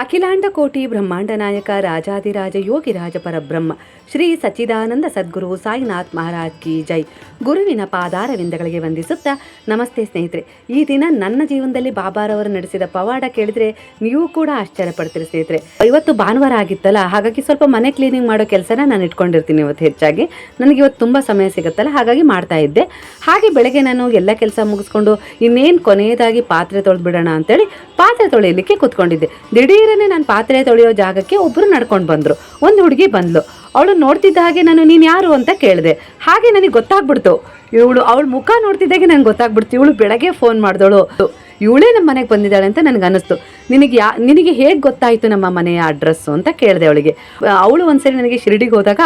ಅಖಿಲಾಂಡ ಕೋಟಿ ಬ್ರಹ್ಮಾಂಡ ನಾಯಕ ರಾಜಾದಿರಾಜ ಯೋಗಿರಾಜ ಪರಬ್ರಹ್ಮ, ಶ್ರೀ ಸಚ್ಚಿದಾನಂದ ಸದ್ಗುರು ಸಾಯಿನಾಥ್ ಮಹಾರಾಜ್ ಕಿ ಜೈ. ಗುರುವಿನ ಪಾದಾರವಿಂದಗಳಿಗೆ ವಂದಿಸುತ್ತಾ ನಮಸ್ತೆ ಸ್ನೇಹಿತರೆ. ಈ ದಿನ ನನ್ನ ಜೀವನದಲ್ಲಿ ಬಾಬಾರವರು ನಡೆಸಿದ ಪವಾಡ ಕೇಳಿದ್ರೆ ನೀವು ಕೂಡ ಆಶ್ಚರ್ಯ ಪಡ್ತೀರಿ ಸ್ನೇಹಿತರೆ. ಇವತ್ತು ಭಾನುವಾರ ಆಗಿತ್ತಲ್ಲ, ಹಾಗಾಗಿ ಸ್ವಲ್ಪ ಮನೆ ಕ್ಲೀನಿಂಗ್ ಮಾಡೋ ಕೆಲಸನ ನಾನು ಇಟ್ಕೊಂಡಿರ್ತೀನಿ ಇವತ್ತು ಹೆಚ್ಚಾಗಿ. ನನಗೆ ಇವತ್ತು ತುಂಬ ಸಮಯ ಸಿಗುತ್ತಲ್ಲ, ಹಾಗಾಗಿ ಮಾಡ್ತಾ ಇದ್ದೆ. ಹಾಗೆ ಬೆಳಗ್ಗೆ ನಾನು ಎಲ್ಲ ಕೆಲಸ ಮುಗಿಸ್ಕೊಂಡು ಇನ್ನೇನು ಕೊನೆಯದಾಗಿ ಪಾತ್ರೆ ತೊಳೆದ್ಬಿಡೋಣ ಅಂತೇಳಿ ಪಾತ್ರೆ ತೊಳೆಯಲಿಕ್ಕೆ ಕೂತ್ಕೊಂಡಿದ್ದೆ. ದಿಢೀರನೆ ನಾನು ಪಾತ್ರೆ ತೊಳೆಯೋ ಜಾಗಕ್ಕೆ ಒಬ್ಬರು ನಡ್ಕೊಂಡು ಬಂದರು. ಒಂದು ಹುಡುಗಿ ಬಂದ್ಲು. ಅವಳು ನೋಡ್ತಿದ್ದ ಹಾಗೆ ನಾನು ನೀನು ಯಾರು ಅಂತ ಕೇಳಿದೆ. ಹಾಗೆ ನನಗೆ ಗೊತ್ತಾಗ್ಬಿಡ್ತು. ಇವಳು ಅವಳು ಮುಖ ನೋಡ್ತಿದ್ದಾಗೆ ನಂಗೆ ಗೊತ್ತಾಗ್ಬಿಡ್ತು. ಇವಳು ಬೆಳಗ್ಗೆ ಫೋನ್ ಮಾಡಿದಳು. ಇವಳೇ ನಮ್ಮ ಮನೆಗೆ ಬಂದಿದ್ದಾಳೆ ಅಂತ ನನಗೆ ಅನ್ನಿಸ್ತು ನಿನಗೆ ಯಾ, ನಿನಗೆ ಹೇಗೆ ಗೊತ್ತಾಯಿತು ನಮ್ಮ ಮನೆಯ ಅಡ್ರೆಸ್ಸು ಅಂತ ಕೇಳಿದೆ ಅವಳಿಗೆ. ಅವಳು ಒಂದ್ಸರಿ ನನಗೆ ಶಿರಡಿಗೆ ಹೋದಾಗ,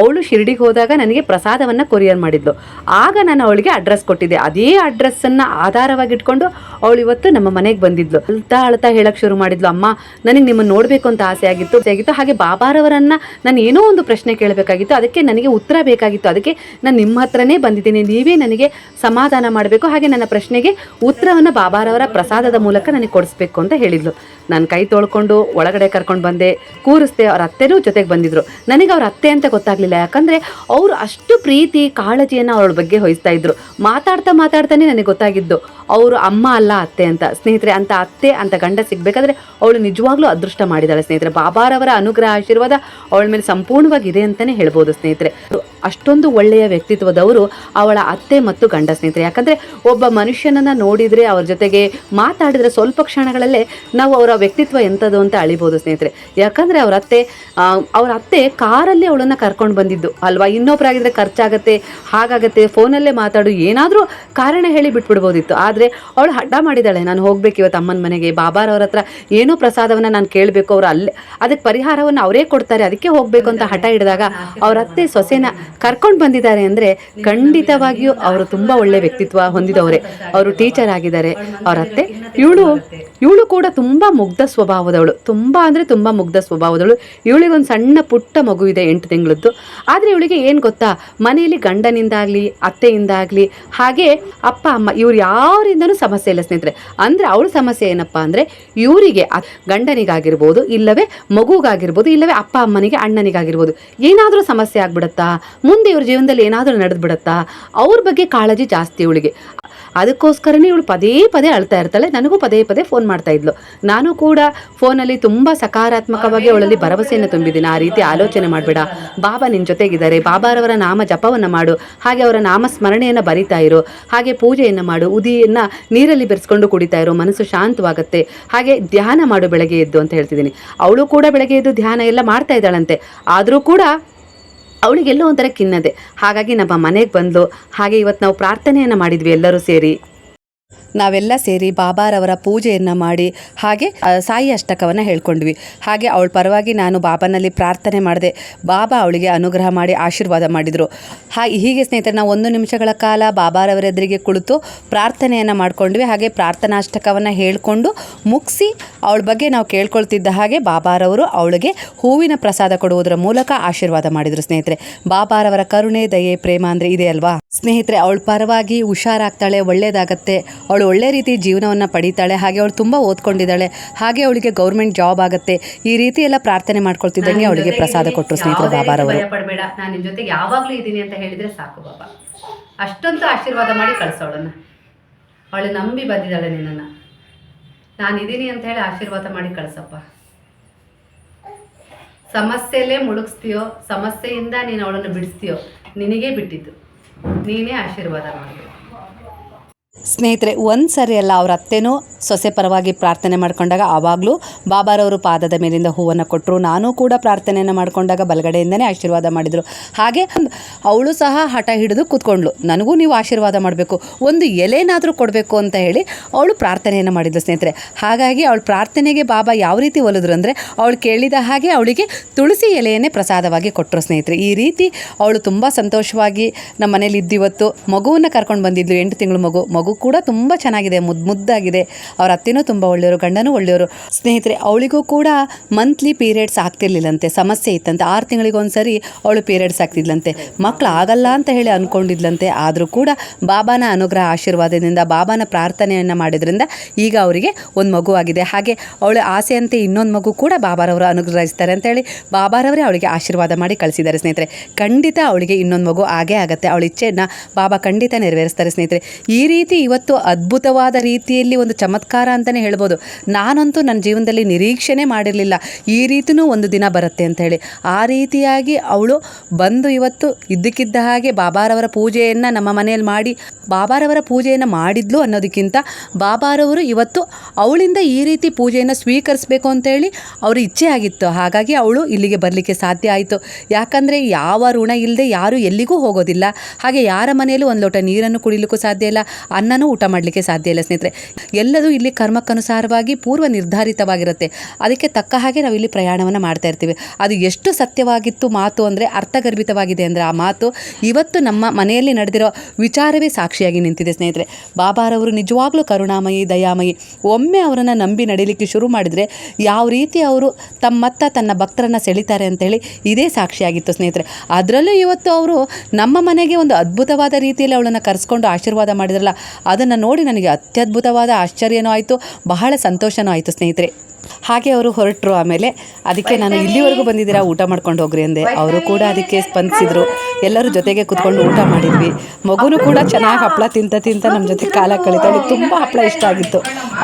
ಅವಳು ಶಿರಡಿಗೆ ಹೋದಾಗ ನನಗೆ ಪ್ರಸಾದವನ್ನು ಕೊರಿಯರ್ ಮಾಡಿದ್ಲು. ಆಗ ನಾನು ಅವಳಿಗೆ ಅಡ್ರೆಸ್ ಕೊಟ್ಟಿದ್ದೆ. ಅದೇ ಅಡ್ರೆಸ್ಸನ್ನು ಆಧಾರವಾಗಿಟ್ಕೊಂಡು ಅವಳು ಇವತ್ತು ನಮ್ಮ ಮನೆಗೆ ಬಂದಿದ್ಲು. ಅಳ್ತಾ ಅಳ್ತಾ ಹೇಳಕ್ಕೆ ಶುರು ಮಾಡಿದ್ಲು. ಅಮ್ಮ, ನನಗೆ ನಿಮ್ಮನ್ನು ನೋಡಬೇಕು ಅಂತ ಆಸೆ ಆಗಿತ್ತು. ಆಗಿತ್ತು. ಹಾಗೆ ಬಾಬಾರವರನ್ನು ನಾನು ಏನೋ ಒಂದು ಪ್ರಶ್ನೆ ಕೇಳಬೇಕಾಗಿತ್ತು. ಅದಕ್ಕೆ ನನಗೆ ಉತ್ತರ ಬೇಕಾಗಿತ್ತು. ಅದಕ್ಕೆ ನಾನು ನಿಮ್ಮ ಹತ್ರನೇ ಬಂದಿದ್ದೀನಿ. ನೀವೇ ನನಗೆ ಸಮಾಧಾನ ಮಾಡಬೇಕು. ಹಾಗೆ ನನ್ನ ಪ್ರಶ್ನೆಗೆ ಉತ್ತರವನ್ನು ಬಾಬಾರವರ ಪ್ರಸಾದದ ಮೂಲಕ ನನಗೆ ಕೊಡಿಸ್ಬೇಕು ಅಂತ ಹೇಳಿದ್ಲು. ನಾನು ಕೈ ತೊಳ್ಕೊಂಡು ಒಳಗಡೆ ಕರ್ಕೊಂಡು ಬಂದೆ. ಕೂರಿಸ್ದೆ ಅವ್ರ ಅತ್ತೆನೂ ಜೊತೆಗೆ ಬಂದಿದ್ರು. ನನಗೆ ಅವ್ರ ಅತ್ತೆ ಅಂತ ಗೊತ್ತಾಗ್ಲಿಲ್ಲ. ಯಾಕಂದರೆ ಅವರು ಅಷ್ಟು ಪ್ರೀತಿ, ಕಾಳಜಿಯನ್ನು ಅವಳ ಬಗ್ಗೆ ವಹಿಸ್ತಾ ಇದ್ರು. ಮಾತಾಡ್ತಾ ಮಾತಾಡ್ತಾನೆ ನನಗೆ ಗೊತ್ತಾಗಿದ್ದು. ಅವರು ಅಮ್ಮ ಅಲ್ಲ ಅತ್ತೆ ಅಂತ. ಸ್ನೇಹಿತರೆ, ಅಂತ ಅತ್ತೆ, ಅಂತ ಗಂಡ ಸಿಗ್ಬೇಕಾದ್ರೆ ಅವಳು ನಿಜವಾಗ್ಲೂ ಅದೃಷ್ಟ ಮಾಡಿದಾಳೆ ಸ್ನೇಹಿತರೆ. ಬಾಬಾರವರ ಅನುಗ್ರಹ, ಆಶೀರ್ವಾದ ಅವಳ ಮೇಲೆ ಸಂಪೂರ್ಣವಾಗಿ ಇದೆ ಅಂತಲೇ ಹೇಳ್ಬೋದು ಸ್ನೇಹಿತರೆ. ಅಷ್ಟೊಂದು ಒಳ್ಳೆಯ ವ್ಯಕ್ತಿತ್ವದವರು ಅವಳ ಅತ್ತೆ ಮತ್ತು ಗಂಡ ಸ್ನೇಹಿತರೆ. ಯಾಕಂದರೆ ಒಬ್ಬ ಮನುಷ್ಯನನ್ನು ನೋಡಿದರೆ ಅವ್ರ ಜೊತೆಗೆ ಮಾತಾಡಿದರೆ ಸ್ವಲ್ಪ ಕ್ಷಣಗಳಲ್ಲೇ ನಾವು ಅವರ ವ್ಯಕ್ತಿತ್ವ ಎಂಥದ್ದು ಅಂತ ಅಳಿಬೋದು ಸ್ನೇಹಿತರೆ. ಯಾಕಂದರೆ ಅವರ ಅತ್ತೆ ಅವರ ಅತ್ತೆ ಕಾರಲ್ಲಿ ಅವಳನ್ನು ಕರ್ಕೊಂಡು ಬಂದಿದ್ದು. ಅಲ್ವಾ? ಇನ್ನೊಬ್ಬರಾಗಿದ್ದರೆ ಖರ್ಚಾಗತ್ತೆ ಹಾಗಾಗತ್ತೆ ಫೋನಲ್ಲೇ ಮಾತಾಡು ಏನಾದರೂ ಕಾರಣ ಹೇಳಿ ಬಿಟ್ಬಿಡ್ಬೋದಿತ್ತು. ಆದರೆ ಅವಳು ಹಡ್ಡ ಮಾಡಿದ್ದಾಳೆ. ನಾನು ಹೋಗ್ಬೇಕು ಇವತ್ತು ಅಮ್ಮನ ಮನೆಗೆ ಬಾಬಾರವ್ರ ಹತ್ರ ಏನೋ ಪ್ರಸಾದವನ್ನು ನಾನು ಕೇಳಬೇಕು ಅವರು ಅಲ್ಲೇ ಅದಕ್ಕೆ ಪರಿಹಾರವನ್ನು ಅವರೇ ಕೊಡ್ತಾರೆ ಅದಕ್ಕೆ ಹೋಗಬೇಕು ಅಂತ ಹಠ ಹಿಡಿದಾಗ ಅವರ ಅತ್ತೆ ಸೊಸೆನ ಕರ್ಕೊಂಡು ಬಂದಿದ್ದಾರೆ ಅಂದರೆ ಖಂಡಿತವಾಗಿಯೂ ಅವರು ತುಂಬ ಒಳ್ಳೆ ವ್ಯಕ್ತಿತ್ವ ಹೊಂದಿದವರೇ. ಅವರು ಟೀಚರ್ ಆಗಿದ್ದಾರೆ. ಅವರ ಅತ್ತೆ, ಇವಳು ಇವಳು ಕೂಡ ತುಂಬ ಮುಗ್ಧ ಸ್ವಭಾವದವಳು. ತುಂಬ ಅಂದರೆ ತುಂಬ ಮುಗ್ಧ ಸ್ವಭಾವದವಳು. ಇವಳಿಗೊಂದು ಸಣ್ಣ ಪುಟ್ಟ ಮಗು ಇದೆ ಎಂಟು ತಿಂಗಳದ್ದು. ಆದರೆ ಇವಳಿಗೆ ಏನು ಗೊತ್ತಾ? ಮನೆಯಲ್ಲಿ ಗಂಡನಿಂದಾಗಲಿ ಅತ್ತೆಯಿಂದಾಗಲಿ ಹಾಗೆ ಅಪ್ಪ, ಅಮ್ಮ, ಇವ್ರು ಯಾರಿಂದನೂ ಸಮಸ್ಯೆ ಇಲ್ಲ ಸ್ನೇಹಿತರೆ. ಅಂದರೆ ಅವಳು ಸಮಸ್ಯೆ ಏನಪ್ಪ ಅಂದರೆ ಇವರಿಗೆ ಗಂಡನಿಗಾಗಿರ್ಬೋದು, ಇಲ್ಲವೇ ಮಗುಗಾಗಿರ್ಬೋದು, ಇಲ್ಲವೇ ಅಪ್ಪ, ಅಮ್ಮನಿಗೆ ಅಣ್ಣನಿಗಾಗಿರ್ಬೋದು. ಏನಾದರೂ ಸಮಸ್ಯೆ ಆಗ್ಬಿಡತ್ತಾ? ಮುಂದೆ ಇವ್ರ ಜೀವನದಲ್ಲಿ ಏನಾದರೂ ನಡೆದು ಬಿಡತ್ತಾ? ಅವ್ರ ಬಗ್ಗೆ ಕಾಳಜಿ ಜಾಸ್ತಿ ಇವಳಿಗೆ. ಅದಕ್ಕೋಸ್ಕರನೇ ಇವಳು ಪದೇ ಪದೇ ಅಳ್ತಾ ಇರ್ತಾಳೆ. ನನಗೂ ಪದೇ ಪದೇ ಫೋನ್ ಮಾಡ್ತಾ ಇದ್ಲು. ನಾನು ಕೂಡ ಫೋನಲ್ಲಿ ತುಂಬ ಸಕಾರಾತ್ಮಕವಾಗಿ ಅವಳಲ್ಲಿ ಭರವಸೆಯನ್ನು ತುಂಬಿದ್ದೀನಿ. ಆ ರೀತಿ ಆಲೋಚನೆ ಮಾಡಬೇಡ. ಬಾಬಾ ನಿನ್ನ ಜೊತೆಗಿದ್ದಾರೆ. ಬಾಬಾರವರ ನಾಮ ಜಪವನ್ನು ಮಾಡು. ಹಾಗೆ ಅವರ ನಾಮ ಸ್ಮರಣೆಯನ್ನು ಬರಿತಾ ಇರು. ಹಾಗೆ ಪೂಜೆಯನ್ನು ಮಾಡು. ಉದಿಯನ್ನು ನೀರಲ್ಲಿ ಬೆರೆಸ್ಕೊಂಡು ಕುಡಿತಾ ಇರು. ಮನಸ್ಸು ಶಾಂತವಾಗುತ್ತೆ. ಹಾಗೆ ಧ್ಯಾನ ಮಾಡು. ಬೆಳಗ್ಗೆ ಎದ್ದು ಅಂತ ಹೇಳ್ತಿದ್ದೀನಿ. ಅವಳು ಕೂಡ ಬೆಳಗ್ಗೆ ಎದ್ದು ಧ್ಯಾನ ಎಲ್ಲ ಮಾಡ್ತಾ ಇದ್ದಾಳಂತೆ. ಆದರೂ ಕೂಡ ಅವಳಿಗೆಲ್ಲೋ ಒಂಥರ ಖಿನ್ನದೆ ಹಾಗಾಗಿ ನಮ್ಮ ಮನೆಗೆ ಬಂದ್ಲು. ಹಾಗೆ ಇವತ್ತು ನಾವು ಪ್ರಾರ್ಥನೆಯನ್ನು ಮಾಡಿದ್ವಿ ಎಲ್ಲರೂ ಸೇರಿ. ನಾವೆಲ್ಲ ಸೇರಿ ಬಾಬಾರವರ ಪೂಜೆಯನ್ನು ಮಾಡಿ ಹಾಗೆ ಸಾಯಿ ಅಷ್ಟಕವನ್ನು ಹೇಳ್ಕೊಂಡ್ವಿ. ಹಾಗೆ ಅವಳ ಪರವಾಗಿ ನಾನು ಬಾಬಾನಲ್ಲಿ ಪ್ರಾರ್ಥನೆ ಮಾಡಿದೆ. ಬಾಬಾ ಅವಳಿಗೆ ಅನುಗ್ರಹ ಮಾಡಿ ಆಶೀರ್ವಾದ ಮಾಡಿದರು. ಹಾ, ಹೀಗೆ ಸ್ನೇಹಿತರೆ, ನಾವು ಒಂದು ನಿಮಿಷಗಳ ಕಾಲ ಬಾಬಾರವರ ಎದುರಿಗೆ ಕುಳಿತು ಪ್ರಾರ್ಥನೆಯನ್ನು ಮಾಡ್ಕೊಂಡ್ವಿ. ಹಾಗೆ ಪ್ರಾರ್ಥನಾಷ್ಟಕವನ್ನು ಹೇಳ್ಕೊಂಡು ಮುಗಿಸಿ ಅವಳ ಬಗ್ಗೆ ನಾವು ಕೇಳ್ಕೊಳ್ತಿದ್ದ ಹಾಗೆ ಬಾಬಾರವರು ಅವಳಿಗೆ ಹೂವಿನ ಪ್ರಸಾದ ಕೊಡುವುದರ ಮೂಲಕ ಆಶೀರ್ವಾದ ಮಾಡಿದರು ಸ್ನೇಹಿತರೆ. ಬಾಬಾರವರ ಕರುಣೆ, ದಯೆ, ಪ್ರೇಮ ಅಂದರೆ ಇದೆ ಅಲ್ವಾ? ಸ್ನೇಹಿತರೆ, ಅವಳ ಪರವಾಗಿ ಹುಷಾರಾಗ್ತಾಳೆ, ಒಳ್ಳೇದಾಗತ್ತೆ. ಅವಳು ಒಳ್ಳೆ ರೀತಿ ಜೀವನವನ್ನು ಪಡೀತಾಳೆ ಹಾಗೆ ಅವಳು ತುಂಬ ಓದ್ಕೊಂಡಿದ್ದಾಳೆ ಹಾಗೆ ಅವಳಿಗೆ ಗೌರ್ಮೆಂಟ್ ಜಾಬ್ ಆಗುತ್ತೆ ಈ ರೀತಿ ಎಲ್ಲ ಪ್ರಾರ್ಥನೆ ಮಾಡ್ಕೊಳ್ತಿದ್ದಂಗೆ ಅವಳಿಗೆ ಪ್ರಸಾದ ಕೊಟ್ಟರು ಬಾಬಾ ಬಾಬಾರವರು ಪಡಬೇಡ ನಾನು ನಿಮ್ಮ ಜೊತೆಗೆ ಯಾವಾಗಲೂ ಇದ್ದೀನಿ ಅಂತ ಹೇಳಿದ್ರೆ ಸಾಕು ಬಾಬಾ. ಅಷ್ಟೊಂದು ಆಶೀರ್ವಾದ ಮಾಡಿ ಕಳಿಸೋಳನ್ನ ಅವಳು ನಂಬಿ ಬಂದಿದ್ದಾಳೆ ನಿನ್ನನ್ನು. ನಾನು ಇದ್ದೀನಿ ಅಂತ ಹೇಳಿ ಆಶೀರ್ವಾದ ಮಾಡಿ ಕಳಿಸಪ್ಪ. ಸಮಸ್ಯೆಯಲ್ಲೇ ಮುಳುಗಿಸ್ತೀಯೋ ಸಮಸ್ಯೆಯಿಂದ ನೀನು ಅವಳನ್ನು ಬಿಡಿಸ್ತೀಯೋ ನಿನಗೇ ಬಿಟ್ಟಿದ್ದು. ನೀನೇ ಆಶೀರ್ವಾದ ಮಾಡಬೇಕು. ಸ್ನೇಹಿತರೆ, ಒಂದು ಸರಿ ಅಲ್ಲ, ಅವ್ರ ಅತ್ತೆನೂ ಸೊಸೆ ಪರವಾಗಿ ಪ್ರಾರ್ಥನೆ ಮಾಡ್ಕೊಂಡಾಗ ಆವಾಗಲೂ ಬಾಬಾರವರು ಪಾದದ ಮೇಲಿಂದ ಹೂವನ್ನು ಕೊಟ್ಟರು ನಾನು ಕೂಡ ಪ್ರಾರ್ಥನೆಯನ್ನು ಮಾಡ್ಕೊಂಡಾಗ ಬಲಗಡೆಯಿಂದನೇ ಆಶೀರ್ವಾದ ಮಾಡಿದರು. ಹಾಗೆ ಅವಳು ಸಹ ಹಠ ಹಿಡಿದು ಕೂತ್ಕೊಂಡ್ಳು. ನನಗೂ ನೀವು ಆಶೀರ್ವಾದ ಮಾಡಬೇಕು. ಒಂದು ಎಲೆನಾದರೂ ಕೊಡಬೇಕು ಅಂತ ಹೇಳಿ ಅವಳು ಪ್ರಾರ್ಥನೆಯನ್ನು ಮಾಡಿದ್ಲು ಸ್ನೇಹಿತರೆ. ಹಾಗಾಗಿ ಅವಳ ಪ್ರಾರ್ಥನೆಗೆ ಬಾಬಾ ಯಾವ ರೀತಿ ಒಲಿದ್ರು ಅಂದರೆ, ಅವಳು ಕೇಳಿದ ಹಾಗೆ ಅವಳಿಗೆ ತುಳಸಿ ಎಲೆಯನ್ನೇ ಪ್ರಸಾದವಾಗಿ ಕೊಟ್ಟರು ಸ್ನೇಹಿತರೆ. ಈ ರೀತಿ ಅವಳು ತುಂಬ ಸಂತೋಷವಾಗಿ ನಮ್ಮ ಮನೇಲಿ ಇದ್ದಿವತ್ತು ಮಗುವನ್ನು ಕರ್ಕೊಂಡು ಬಂದಿದ್ಲು. ಎಂಟು ತಿಂಗಳು ಮಗು ಮಗು ಕೂಡ ತುಂಬ ಚೆನ್ನಾಗಿದೆ ಮುದ್ದು ಮುದ್ದಾಗಿದೆ. ಅವ್ರ ಅತ್ತೆನೂ ತುಂಬ ಒಳ್ಳೆಯವರು, ಗಂಡನೂ ಒಳ್ಳೆಯವರು. ಸ್ನೇಹಿತರೆ, ಅವಳಿಗೂ ಕೂಡ ಮಂತ್ಲಿ ಪೀರಿಯಡ್ಸ್ ಆಗ್ತಿರ್ಲಿಲ್ಲಂತೆ, ಸಮಸ್ಯೆ ಇತ್ತಂತೆ. ಆರು ತಿಂಗಳಿಗೊಂದ್ಸರಿ ಅವಳು ಪೀರಿಯಡ್ಸ್ ಆಗ್ತಿದ್ಲಂತೆ. ಮಕ್ಕಳು ಆಗಲ್ಲ ಅಂತ ಹೇಳಿ ಅಂದ್ಕೊಂಡಿದ್ಲಂತೆ ಆದರೂ ಕೂಡ ಬಾಬಾನ ಅನುಗ್ರಹ ಆಶೀರ್ವಾದದಿಂದ, ಬಾಬಾನ ಪ್ರಾರ್ಥನೆಯನ್ನು ಮಾಡಿದ್ರಿಂದ ಈಗ ಅವರಿಗೆ ಒಂದು ಮಗು ಆಗಿದೆ. ಹಾಗೆ ಅವಳ ಆಸೆಯಂತೆ ಇನ್ನೊಂದು ಮಗು ಕೂಡ ಬಾಬಾರವರು ಅನುಗ್ರಹಿಸ್ತಾರೆ ಅಂತೇಳಿ ಬಾಬಾರವರೇ ಅವಳಿಗೆ ಆಶೀರ್ವಾದ ಮಾಡಿ ಕಳಿಸಿದ್ದಾರೆ ಸ್ನೇಹಿತರೆ. ಖಂಡಿತ ಅವಳಿಗೆ ಇನ್ನೊಂದು ಮಗು ಆಗೇ ಆಗುತ್ತೆ. ಅವಳ ಇಚ್ಛೆಯನ್ನು ಬಾಬಾ ಖಂಡಿತ ನೆರವೇರಿಸ್ತಾರೆ ಸ್ನೇಹಿತರೆ. ಈ ರೀತಿ ಇವತ್ತು ಅದ್ಭುತವಾದ ರೀತಿಯಲ್ಲಿ ಒಂದು ಚಮತ್ಕಾರ ಅಂತಲೇ ಹೇಳ್ಬೋದು. ನಾನಂತೂ ನನ್ನ ಜೀವನದಲ್ಲಿ ನಿರೀಕ್ಷೆನೇ ಮಾಡಿರಲಿಲ್ಲ. ಈ ರೀತಿಯೂ ಒಂದು ದಿನ ಬರುತ್ತೆ ಅಂತ ಹೇಳಿ. ಆ ರೀತಿಯಾಗಿ ಅವಳು ಬಂದು ಇವತ್ತು ಇದ್ದಕ್ಕಿದ್ದ ಹಾಗೆ ಬಾಬಾರವರ ಪೂಜೆಯನ್ನು ನಮ್ಮ ಮನೆಯಲ್ಲಿ ಮಾಡಿ, ಬಾಬಾರವರ ಪೂಜೆಯನ್ನು ಮಾಡಿದ್ಲು ಅನ್ನೋದಕ್ಕಿಂತ ಬಾಬಾರವರು ಇವತ್ತು ಅವಳಿಂದ ಈ ರೀತಿ ಪೂಜೆಯನ್ನು ಸ್ವೀಕರಿಸಬೇಕು ಅಂತೇಳಿ ಅವ್ರ ಇಚ್ಛೆ ಆಗಿತ್ತು. ಹಾಗಾಗಿ ಅವಳು ಇಲ್ಲಿಗೆ ಬರಲಿಕ್ಕೆ ಸಾಧ್ಯ ಆಯಿತು. ಯಾಕಂದರೆ ಯಾವ ಋಣ ಇಲ್ಲದೆ ಯಾರು ಎಲ್ಲಿಗೂ ಹೋಗೋದಿಲ್ಲ. ಹಾಗೆ ಯಾರ ಮನೆಯಲ್ಲೂ ಒಂದು ಲೋಟ ನೀರನ್ನು ಕುಡಿಲಿಕ್ಕೂ ಸಾಧ್ಯ ಇಲ್ಲ. ಅನ್ನನೂ ಊಟ ಮಾಡಲಿಕ್ಕೆ ಸಾಧ್ಯ ಇಲ್ಲ ಸ್ನೇಹಿತರೆ. ಎಲ್ಲದೂ ಇಲ್ಲಿ ಕರ್ಮಕ್ಕನುಸಾರವಾಗಿ ಪೂರ್ವ ನಿರ್ಧಾರಿತವಾಗಿರುತ್ತೆ ಅದಕ್ಕೆ ತಕ್ಕ ಹಾಗೆ ನಾವು ಇಲ್ಲಿ ಪ್ರಯಾಣವನ್ನು ಮಾಡ್ತಾ ಇರ್ತೀವಿ. ಅದು ಎಷ್ಟು ಸತ್ಯವಾಗಿತ್ತು ಮಾತು ಅಂದರೆ ಅರ್ಥಗರ್ಭಿತವಾಗಿದೆ ಅಂದರೆ ಆ ಮಾತು ಇವತ್ತು ನಮ್ಮ ಮನೆಯಲ್ಲಿ ನಡೆದಿರೋ ವಿಚಾರವೇ ಸಾಕ್ಷಿಯಾಗಿ ನಿಂತಿದೆ ಸ್ನೇಹಿತರೆ. ಬಾಬಾರವರು ನಿಜವಾಗ್ಲೂ ಕರುಣಾಮಯಿ, ದಯಾಮಯಿ. ಒಮ್ಮೆ ಅವರನ್ನು ನಂಬಿ ನಡೀಲಿಕ್ಕೆ ಶುರು ಮಾಡಿದರೆ ಯಾವ ರೀತಿ ಅವರು ತಮ್ಮತ್ತ ತನ್ನ ಭಕ್ತರನ್ನು ಸೆಳಿತಾರೆ ಅಂತೇಳಿ ಇದೇ ಸಾಕ್ಷಿಯಾಗಿತ್ತು ಸ್ನೇಹಿತರೆ. ಅದರಲ್ಲೂ ಇವತ್ತು ಅವರು ನಮ್ಮ ಮನೆಗೆ ಒಂದು ಅದ್ಭುತವಾದ ರೀತಿಯಲ್ಲಿ ಅವಳನ್ನು ಕರೆಸ್ಕೊಂಡು ಆಶೀರ್ವಾದ ಮಾಡಿದ್ರಲ್ಲ ಅದನ್ನು ನೋಡಿ ನನಗೆ ಅತ್ಯದ್ಭುತವಾದ ಆಶ್ಚರ್ಯನೂ ಆಯಿತು ಬಹಳ ಸಂತೋಷನೂ ಆಯಿತು ಸ್ನೇಹಿತರೆ. ಹಾಗೆ ಅವರು ಹೊರಟರು ಆಮೇಲೆ. ಅದಕ್ಕೆ ನಾನು ಇಲ್ಲಿವರೆಗೂ ಬಂದಿದ್ದೀರಾ, ಊಟ ಮಾಡ್ಕೊಂಡು ಹೋಗ್ರಿ ಅಂದೆ. ಅವರು ಕೂಡ ಅದಕ್ಕೆ ಸ್ಪಂದಿಸಿದ್ರು. ಎಲ್ಲರೂ ಜೊತೆಗೆ ಕುತ್ಕೊಂಡು ಊಟ ಮಾಡಿದ್ವಿ. ಮಗುನೂ ಕೂಡ ಚೆನ್ನಾಗಿ ಹಪ್ಪಳ ತಿಂತ ತಿಂತ ನಮ್ಮ ಜೊತೆ ಕಾಲ ಕಳೀತಾ ಅವಳಿಗೆ ತುಂಬ ಹಪ್ಪಳ ಇಷ್ಟ ಆಗಿತ್ತು.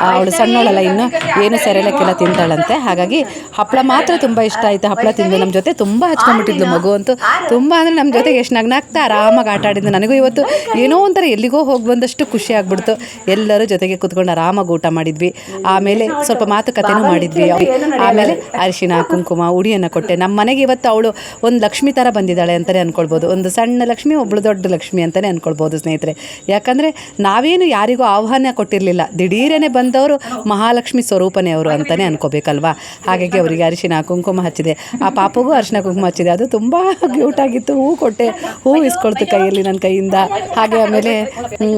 ಅವಳು ಸಣ್ಣವಳಲ್ಲ, ಇನ್ನು ಏನು ಸೆರೆಲಕ್ಕೆಲ್ಲ ತಿಂತಾಳಂತೆ. ಹಾಗಾಗಿ ಹಪ್ಪಳ ಮಾತ್ರ ತುಂಬ ಇಷ್ಟ ಆಯಿತು. ಹಪ್ಪಳ ತಿಂದು ನಮ್ಮ ಜೊತೆ ತುಂಬ ಹಚ್ಕೊಂಡ್ಬಿಟ್ಟಿದ್ಲು ಮಗು ಅಂತೂ. ತುಂಬ ಅಂದರೆ ನಮ್ಮ ಜೊತೆಗೆ ಎಷ್ಟು ನಗ್ನಾಗ್ತಾ ಆರಾಮಾಗಿ ಆಟ ಆಡಿದ್ದು ನನಗೂ ಇವತ್ತು ಏನೋ ಒಂಥರ ಎಲ್ಲಿಗೋ ಹೋಗಿ ಬಂದಷ್ಟು ಖುಷಿ ಆಗ್ಬಿಡ್ತು. ಎಲ್ಲರೂ ಜೊತೆಗೆ ಕುತ್ಕೊಂಡು ಆರಾಮಾಗಿ ಊಟ ಮಾಡಿದ್ವಿ. ಆಮೇಲೆ ಸ್ವಲ್ಪ ಮಾತುಕತೆನೂ ಮಾಡಿದ್ವಿ. ಆಮೇಲೆ ಅರಿಶಿನ ಕುಂಕುಮ ಉಡಿಯನ್ನು ಕೊಟ್ಟೆ. ನಮ್ಮ ಮನೆಗೆ ಇವತ್ತು ಅವಳು ಒಂದು ಲಕ್ಷ್ಮಿ ಥರ ಬಂದಿದ್ದಾಳೆ ಅಂತಲೇ ಅಂದ್ಕೊಳ್ಬೋದು ಒಂದು ಸಣ್ಣ ಲಕ್ಷ್ಮಿ ಒಬ್ಬಳು ದೊಡ್ಡ ಲಕ್ಷ್ಮಿ ಅಂತಲೇ ಅಂದ್ಕೊಳ್ಬೋದು ಸ್ನೇಹಿತರೆ. ಯಾಕಂದರೆ ನಾವೇನು ಯಾರಿಗೂ ಆಹ್ವಾನ ಕೊಟ್ಟಿರಲಿಲ್ಲ. ದಿಢೀರನೆ ಬಂದವರು ಮಹಾಲಕ್ಷ್ಮಿ ಸ್ವರೂಪನೇ ಅವರು ಅಂತಲೇ ಅನ್ಕೋಬೇಕಲ್ವಾ? ಹಾಗಾಗಿ ಅವರಿಗೆ ಅರಿಶಿನ ಕುಂಕುಮ ಹಚ್ಚಿದೆ. ಆ ಪಾಪಗೂ ಅರಿಶಿನ ಕುಂಕುಮ ಹಚ್ಚಿದೆ. ಅದು ತುಂಬ ಕ್ಯೂಟ್ ಆಗಿತ್ತು. ಹೂ ಕೊಟ್ಟೆ. ಹೂ ಇಸ್ಕೊಳ್ತು ಕೈಯಲ್ಲಿ ನನ್ನ ಕೈಯಿಂದ. ಹಾಗೆ ಆಮೇಲೆ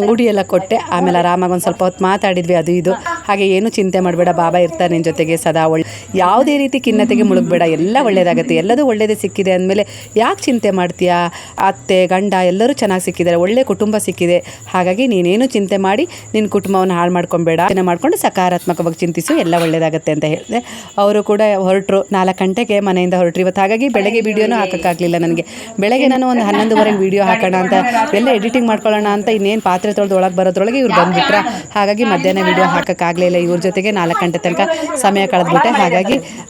ಉಡಿಯೆಲ್ಲ ಕೊಟ್ಟೆ. ಆಮೇಲೆ ಆರಾಮಾಗಿ ಒಂದು ಸ್ವಲ್ಪ ಹೊತ್ತು ಮಾತಾಡಿದ್ವಿ. ಅದು ಇದು. ಹಾಗೆ ಏನು ಚಿಂತೆ ಮಾಡಬೇಡ ಬಾಬಾ ಇರ್ತಾರೆ ನಿನ್ನ ಜೊತೆಗೆ ಸದಾ ಒಳ್ಳೆ ಯಾವುದೇ ರೀತಿ ಖಿನ್ನತೆಗೆ ಮುಳುಗಬೇಡ, ಎಲ್ಲ ಒಳ್ಳೆಯದಾಗುತ್ತೆ ಎಲ್ಲದೂ ಒಳ್ಳೆಯದೇ ಸಿಕ್ಕಿದೆ ಅಂದಮೇಲೆ ಯಾಕೆ ಚಿಂತೆ ಮಾಡ್ತೀಯಾ? ಅತ್ತೆ, ಗಂಡ ಎಲ್ಲರೂ ಚೆನ್ನಾಗಿ ಸಿಕ್ಕಿದ್ದಾರೆ, ಒಳ್ಳೆ ಕುಟುಂಬ ಸಿಕ್ಕಿದೆ. ಹಾಗಾಗಿ ನೀನೇನು ಚಿಂತೆ ಮಾಡಿ ನಿನ್ನ ಕುಟುಂಬವನ್ನು ಹಾಳು ಮಾಡ್ಕೊಬೇಡ. ಅದನ್ನು ಮಾಡಿಕೊಂಡು ಸಕಾರಾತ್ಮಕವಾಗಿ ಚಿಂತಿಸು, ಎಲ್ಲ ಒಳ್ಳೆಯದಾಗುತ್ತೆ ಅಂತ ಹೇಳಿದೆ. ಅವರು ಕೂಡ ಹೊರಟರು, ನಾಲ್ಕು ಗಂಟೆಗೆ ಮನೆಯಿಂದ ಹೊರಟ್ರು. ಇವತ್ತು ಹಾಗಾಗಿ ಬೆಳಗ್ಗೆ ವೀಡಿಯೋನೂ ಹಾಕೋಕ್ಕಾಗಲಿಲ್ಲ ನನಗೆ. ಬೆಳಗ್ಗೆ ನಾನು ಒಂದು ಹನ್ನೊಂದುವರೆಗೆ ವೀಡಿಯೋ ಹಾಕೋಣ ಅಂತ, ಎಲ್ಲ ಎಡಿಟಿಂಗ್ ಮಾಡ್ಕೊಳ್ಳೋಣ ಅಂತ ಇನ್ನೇನು ಪಾತ್ರೆ ತೊಳೆದು ಒಳಗೆ ಬರೋದ್ರೊಳಗೆ ಇವ್ರು ಬಂದುಬಿಟ್ರ. ಹಾಗಾಗಿ ಮಧ್ಯಾಹ್ನ ವೀಡಿಯೋ ಹಾಕೋಕ್ಕಾಗಲಿಲ್ಲ, ಇವ್ರ ಜೊತೆಗೆ ನಾಲ್ಕು ಗಂಟೆ ತನಕ ಸಮಯ ಕಳೆದ್ಬಿಟ್ಟೆ. ಹಾಗಾಗಿ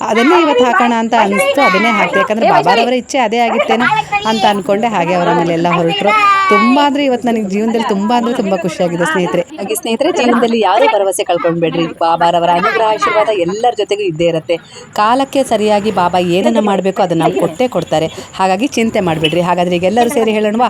ಅದನ್ನೇ ಇವತ್ತು ಹಾಕೋಣ ಅಂತ ಅನಿಸ್ತು ಅದನ್ನೇ ಹಾಕ್ತೆ ಯಾಕಂದರೆ ಬಾಬಾರವರ ಇಚ್ಛೆ ಅದೇ ಆಗಿತ್ತೇನೋ ಅಂತ ಅಂದ್ಕೊಂಡೆ ಹಾಗೆ ಅವರ ಮೇಲೆ ಎಲ್ಲ ಹೊರಟರು. ತುಂಬ ಅಂದರೆ ಇವತ್ತು ನನಗೆ ಜೀವನದಲ್ಲಿ ತುಂಬ ಅಂದರೆ ತುಂಬ ಖುಷಿಯಾಗಿದೆ ಸ್ನೇಹಿತರೆ. ಹಾಗೆ ಸ್ನೇಹಿತರೆ ಜೀವನದಲ್ಲಿ ಯಾವುದೇ ಭರವಸೆ ಕಳ್ಕೊಂಡ್ಬೇಡ್ರಿ. ಬಾಬಾರವರ ಅನುಗ್ರಹ ಆಶೀರ್ವಾದ ಎಲ್ಲರ ಜೊತೆಗೂ ಇದ್ದೇ ಇರುತ್ತೆ. ಕಾಲಕ್ಕೆ ಸರಿಯಾಗಿ ಬಾಬಾ ಏನನ್ನು ಮಾಡಬೇಕು ಅದನ್ನು ಕೊಟ್ಟೇ ಕೊಡ್ತಾರೆ. ಹಾಗಾಗಿ ಚಿಂತೆ ಮಾಡಬೇಡ್ರಿ. ಹಾಗಾದ್ರೆ ಈಗ ಎಲ್ಲರೂ ಸೇರಿ ಹೇಳೋಣವಾ?